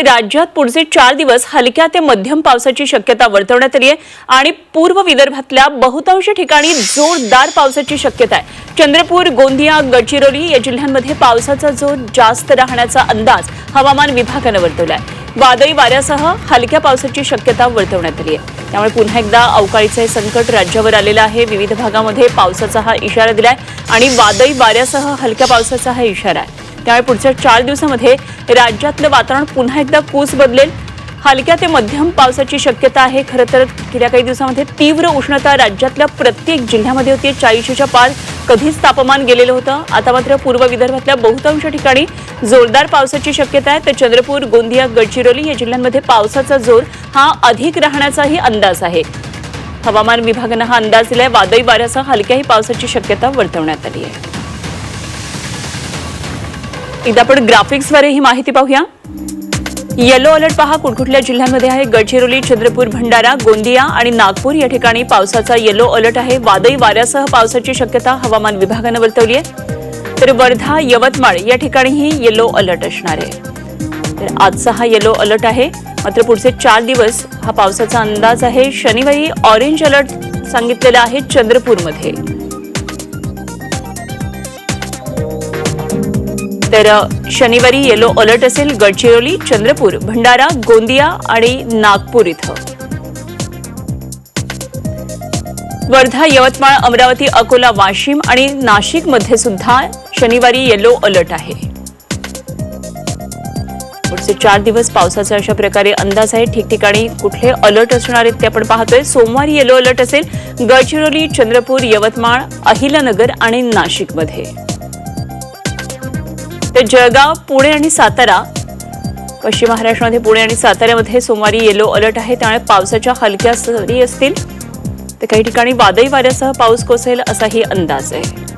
राज्यात पुढचे चार दिवस हलक्या ते मध्यम पावसाची शक्यता वर्तवण्यात आली आहे आणि पूर्व विदर्भातल्या बहुतांश ठिकाणी जोरदार पावसाची शक्यता आहे. चंद्रपूर गोंदिया गडचिरोली या जिल्ह्यांमध्ये पावसाचा जोर जास्त राहण्याचा अंदाज हवामान विभागानं वर्तवलाय. वादळी वाऱ्यासह हलक्या पावसाची शक्यता वर्तवण्यात आली आहे. त्यामुळे पुन्हा एकदा अवकाळीचं हे संकट राज्यावर आलेलं आहे. विविध भागामध्ये पावसाचा हा इशारा दिलाय आणि वादळी वाऱ्यासह हलक्या पावसाचा हा इशारा आहे. त्यामुळे पुढच्या चार दिवसामध्ये राज्यातलं वातावरण पुन्हा एकदा कूस बदलेल. हलक्या ते मध्यम पावसाची शक्यता आहे. खरं तर गेल्या काही दिवसामध्ये तीव्र उष्णता राज्यातल्या प्रत्येक जिल्ह्यामध्ये होती. चाळीशीच्या पार कधीच तापमान गेलेलं होतं. आता मात्र पूर्व विदर्भातल्या बहुतांश ठिकाणी जोरदार पावसाची शक्यता आहे. तर चंद्रपूर गोंदिया गडचिरोली या जिल्ह्यांमध्ये पावसाचा जोर हा अधिक राहण्याचाही अंदाज आहे. हवामान विभागानं हा अंदाज दिलाय. वादळी वाऱ्यासह हलक्याही पावसाची शक्यता वर्तवण्यात आली आहे. एकदा आपण ग्राफिक्सवर ही माहिती पाहूया. येलो अलर्ट पहा कुठकुठल्या जिल्ह्यांमध्ये आहे गडचिरोली चंद्रपूर भंडारा गोंदिया आणि नागपूर. या ठिकाणी पावसाचा येलो अलर्ट आहे. वादळी वाऱ्यासह पावसाची शक्यता हवामान विभागानं वर्तवली आहे तर वर्धा यवतमाळ या ठिकाणीही येलो अलर्ट असणार आहे. तर आजचा हा येलो अलर्ट आहे. मात्र पुढचे चार दिवस हा पावसाचा अंदाज आहे. शनिवारी ऑरेंज अलर्ट सांगितलेला आहे चंद्रपूरमध्ये. तर शनिवारी येलो अलर्ट असेल गडचिरोली चंद्रपूर भंडारा गोंदिया आणि नागपूर इथं. वर्धा यवतमाळ अमरावती अकोला वाशिम आणि नाशिकमध्ये सुद्धा शनिवारी येलो अलर्ट आहे. पुढचे चार दिवस पावसाचा अशा प्रकारे अंदाज आहे. ठिकठिकाणी कुठले अलर्ट असणार आहेत ते आपण पाहतोय. सोमवारी येलो अलर्ट असेल गडचिरोली चंद्रपूर यवतमाळ अहिलानगर आणि नाशिकमध्ये. तर जळगाव पुणे आणि सातारा पश्चिम महाराष्ट्रामध्ये पुणे आणि साताऱ्यामध्ये सोमवारी येलो अलर्ट आहे. त्यामुळे पावसाच्या हलक्या सरी असतील. तर काही ठिकाणी वादळी वाऱ्यासह पाऊस कोसळेल असाही अंदाज आहे.